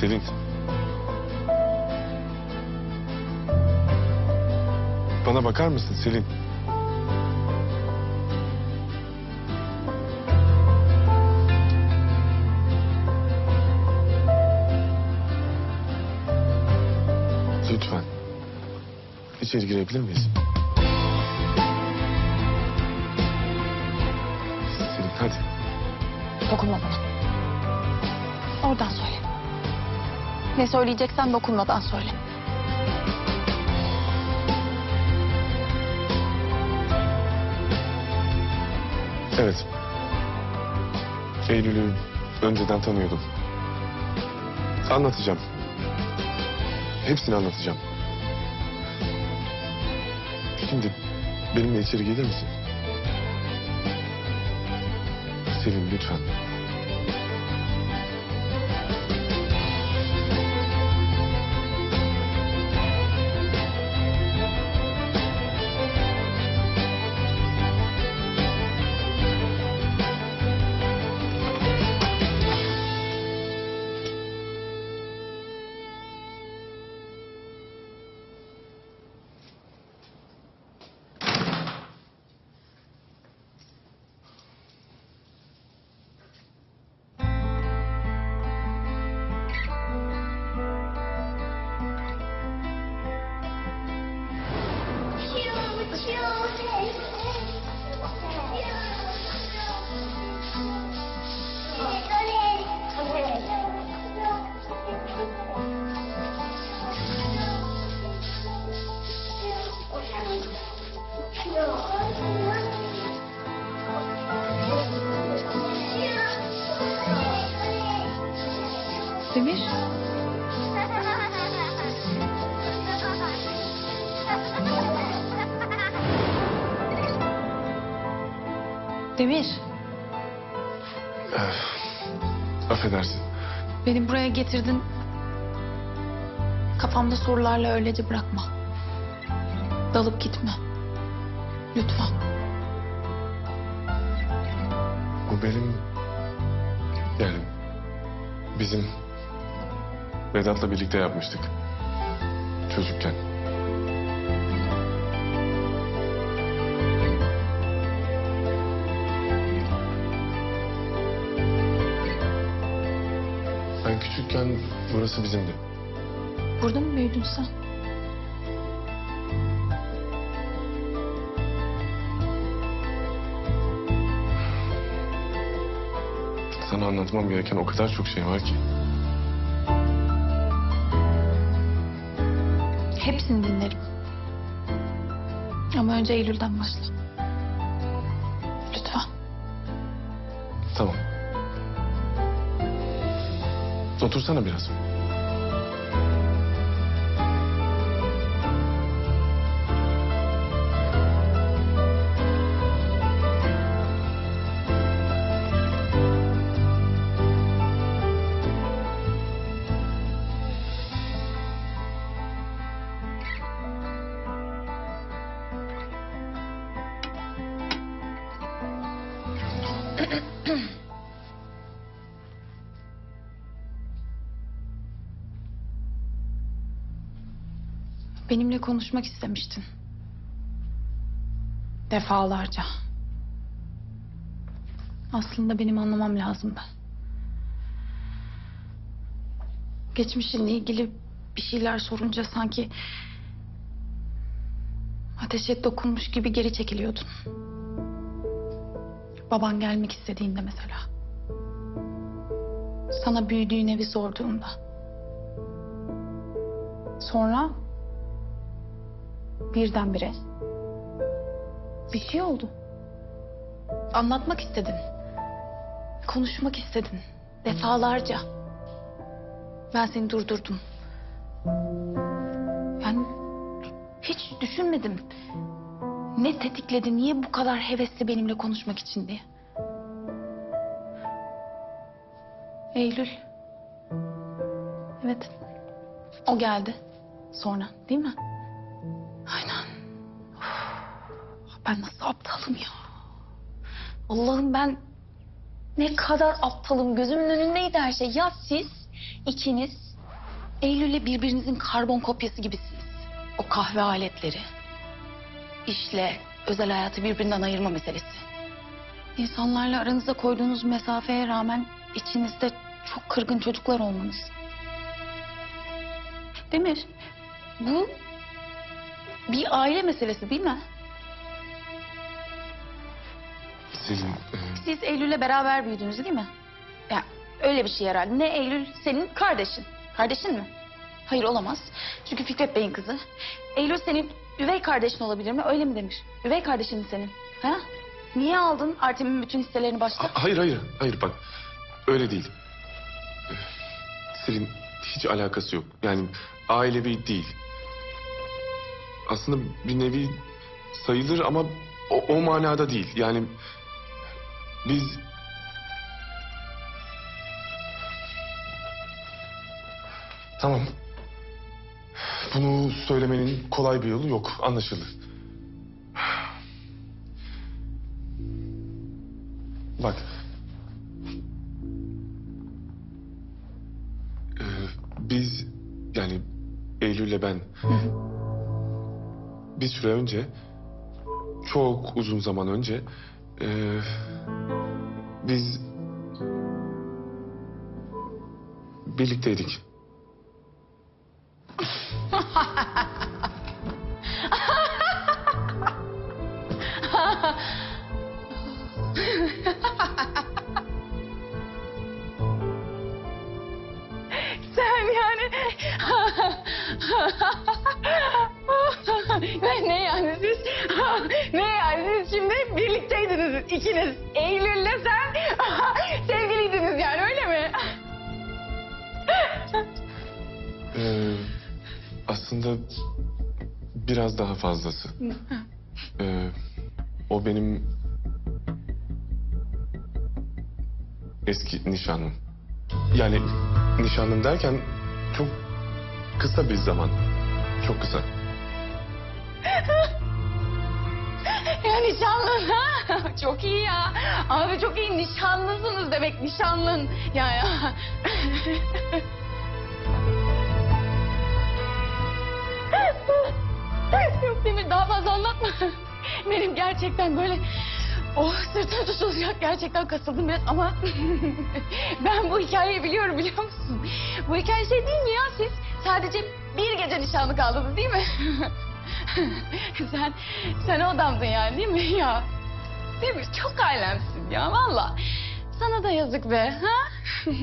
Selin. Bana bakar mısın Selin? Lütfen. İçeri girebilir miyiz? Selin hadi. Dokunma bana. Oradan söyle. Ne söyleyeceksen dokunmadan söyle. Evet. Eylül'ü önceden tanıyordum. Anlatacağım. Hepsini anlatacağım. Şimdi benimle içeri gelir misin? Selin lütfen. Demir. Demir. Affedersin. Beni buraya getirdin. Kafamda sorularla öylece bırakma. Dalıp gitme. Lütfen. Bu benim... Yani bizim Vedat'la birlikte yapmıştık. Çocukken. Ben küçükken burası bizimdi. Burada mı büyüdün sen? Sana anlatmam gereken o kadar çok şey var ki. Hepsini dinlerim. Ama önce Eylül'den başla. Lütfen. Tamam. Otursana biraz. Benimle konuşmak istemiştin. Defalarca. Aslında benim anlamam lazımdı. Geçmişinle ilgili bir şeyler sorunca sanki ateşe dokunmuş gibi geri çekiliyordun. Baban gelmek istediğinde mesela. Sana büyüdüğün evi sorduğunda. Sonra birdenbire bir şey oldu. Anlatmak istedin. Konuşmak istedin. Defalarca. Ben seni durdurdum. Yani hiç düşünmedim. Ne tetikledi, niye bu kadar hevesli benimle konuşmak için diye. Eylül. Evet. O geldi. Sonra değil mi? Aynen. Of, ben nasıl aptalım ya. Allah'ım ben ne kadar aptalım. Gözümün önündeydi her şey. Ya siz ikiniz Eylül'le birbirinizin karbon kopyası gibisiniz. O kahve aletleri. işle özel hayatı birbirinden ayırma meselesi. İnsanlarla aranıza koyduğunuz mesafeye rağmen içinizde çok kırgın çocuklar olmanız. Demir, bu bir aile meselesi değil mi? Selin, e, Siz Eylül'le beraber büyüdünüz değil mi? Yani öyle bir şey herhalde. Ne Eylül senin kardeşin. Kardeşin mi? Hayır olamaz. Çünkü Fikret Bey'in kızı. Eylül senin üvey kardeşin olabilir mi? Öyle mi Demir? Üvey kardeşin mi senin? Ha? Niye aldın Artem'in bütün hisselerini başta? ha- hayır hayır, hayır bak öyle değil. E, Selin hiç alakası yok. Yani ailevi değil. Aslında bir nevi sayılır ama o, o manada değil. Yani biz Tamam. Bunu söylemenin kolay bir yolu yok. Anlaşıldı. Bak. Ee, biz yani Eylül'le ben bir süre önce çok uzun zaman önce ee, biz birlikteydik. Sen yani... ne, yani siz? ne yani siz şimdi birlikteydiniz ikiniz. Eylül'le sen sevgiliydiniz yani öyle mi? Ee, aslında biraz daha fazlası. Ee, o benim eski nişanlım. Yani nişanlım derken çok kısa bir zaman. Çok kısa. Ya nişanlın ha? Çok iyi ya. Abi çok iyi nişanlısınız demek nişanlın. Ya ya. Yok Demir daha fazla anlatma. Benim gerçekten böyle oh sırtım tutulacak gerçekten kasıldım biraz ama ben bu hikayeyi biliyorum biliyor musun? Bu hikaye şey değil mi ya siz sadece bir gece nişanlı kaldınız değil mi? sen sen o adamdın yani değil mi ya? Değil mi? Çok ailemsin ya valla. Sana da yazık be ha?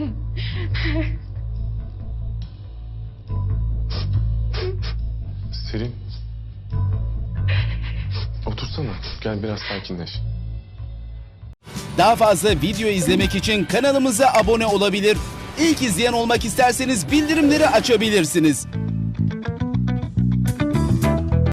Selin. Otursana. Gel biraz sakinleş. Daha fazla video izlemek için kanalımıza abone olabilir. İlk izleyen olmak isterseniz bildirimleri açabilirsiniz.